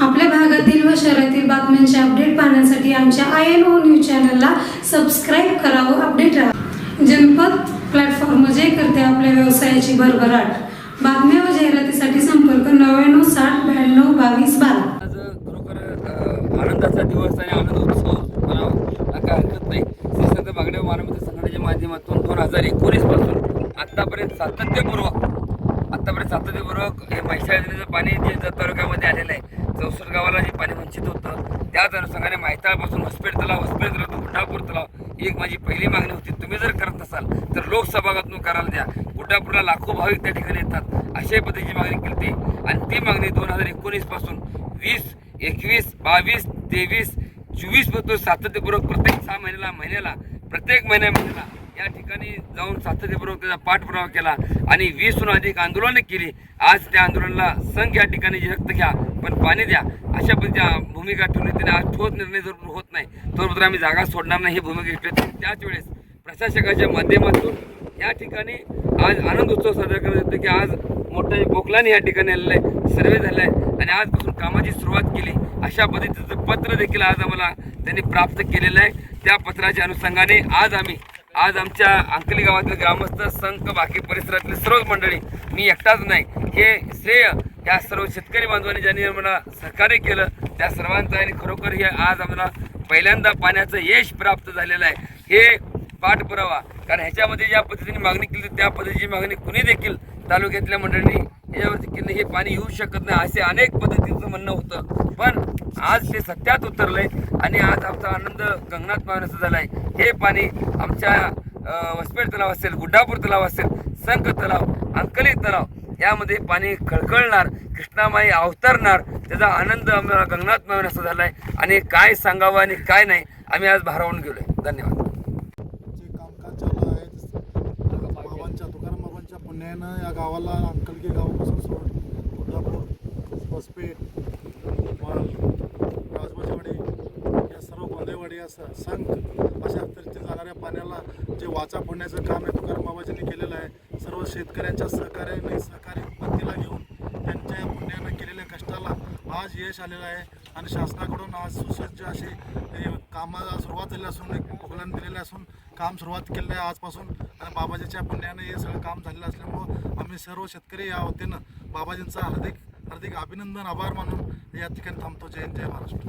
आपल्या भागातील व शहरातील बातम्यांचे अपडेट पाहण्यासाठी आमच्या आय एन ओ न्यूज चॅनलला सबस्क्राईब करावं अपडेट राहा. जनपद प्लॅटफॉर्म जे करते आपल्या व्यवसायाची भरभराट. बातम्या व जाहिरातीसाठी संपर्क नव्याण्णव साठ ब्याण्णव बावीस बारा. आज खरोखर आनंदाचा दिवस आणि आनंद उत्सव करावा काय हरकत नाही. श्री संत बागडे मानवता संघटनेच्या माध्यमातून दोन हजार एकोणीसपासून आतापर्यंत सातत्यपूर्वक आतापर्यंत सातत्यपूर्वक हे म्हैसाळ नदीचं पाणी जे तालुक्यामध्ये आलेलं आहे चौसष्ट गावाला जे पाणी वंचित होतं. त्याच अनुषंगाने मैताळपासून हॉस्पिटल तलाव हॉस्पिटल तलाव गुड्डापूर तलाव ही एक माझी पहिली मागणी होती. तुम्ही जर करत नसाल तर लोकसभागातून करायला द्या. गुड्डापूरला लाखो भाविक त्या ठिकाणी येतात. अशाही पद्धतीची मागणी केली आणि ती मागणी दोन हजार एकोणीसपासून वीस एकवीस बावीस तेवीस चोवीसपासून सातत्यपूर्वक प्रत्येक सहा महिन्याला महिन्याला प्रत्येक महिन्या महिन्याला या ठिकाणी जाऊन सातत्यपूर्वक त्याचा पाठपुरावा केला आणि वीसहून अधिक आंदोलनं केली. आज त्या आंदोलनाला संघ या ठिकाणी रक्त घ्या पण पाणी द्या. अशा पद्धतीच्या भूमिका ठेवली त्याने आज ठोस निर्णय जर होत नाही तोपर्यंत आम्ही जागा सोडणार नाही ही भूमिका घेतली त्याच वेळेस प्रशासकाच्या माध्यमातून या ठिकाणी आज आनंद उत्सव साजरा करत होतो की आज मोठा बोकलाने या ठिकाणी आलेलं आहे. सर्वे झालं आहे. आणि आजपासून कामाची सुरुवात केली. अशा पद्धतीचं पत्र देखील आज आम्हाला त्यांनी प्राप्त केलेलं आहे. त्या पत्राच्या अनुषंगाने आज आम्ही आज आमच्या अंकली गावातील ग्रामस्थ संघ बाकी परिसरातले सर्व मंडळी मी एकटाच नाही. हे श्रेय या सर्व शेतकरी बांधवांनी ज्यांनी मला सहकार्य केलं त्या सर्वांचं आणि खरोखर हे आज आम्हाला पहिल्यांदा पाण्याचं यश प्राप्त झालेलं आहे. हे पाठपुरावा कारण ह्याच्यामध्ये ज्या पद्धतीने मागणी केली त्या पद्धतीची मागणी कुणी देखील तालुक्यातल्या मंडळींनी याच्यावरती केलं हे पाणी येऊ शकत नाही असे अनेक पद्धतीचं म्हणणं होतं. पण आज ते सत्यात उतरलंय आणि आज आमचा आनंद गंगनाथ मावण्याचा झालाय. हे पाणी आमच्या वसपेट तलाव असेल गुड्डापूर तलाव असेल संक तलाव अंकली तलाव यामध्ये पाणी खळखळणार कृष्णामाई अवतरणार त्याचा आनंद आम्हाला गगनात झाला झालाय. आणि काय सांगावं आणि काय नाही आम्ही आज भारावून गेलोय. धन्यवाद. जे आहे बाबांच्या तुकाराम पुण्यानं या गावाला अंकलगी गावापासून सोड कोल्हापूर होसपेठ गोंदेवाडी स- संघ अशा तऱ्हेचे जाणाऱ्या पाण्याला जे वाचा फोडण्याचं काम आहे तुकाराम बाबाजींनी केलेलं आहे सर्व शेतकऱ्यांच्या सहकार्याने सहकारी उत्पत्तीला घेऊन त्यांच्या पुण्यानं केलेल्या कष्टाला आज यश आलेलं आहे. आणि शासनाकडून आज सुसज्ज असे कामाला सुरुवात झाली असून एक पोकलन दिलेलं असून काम सुरुवात केलेलं आहे आजपासून. आणि बाबाजीच्या पुण्याने हे सगळं काम झालेलं असल्यामुळं आम्ही सर्व शेतकरी या वतीनं बाबाजींचा हार्दिक हार्दिक अभिनंदन आभार मानून या ठिकाणी थांबतो. जय हिंद, जय Maharashtra.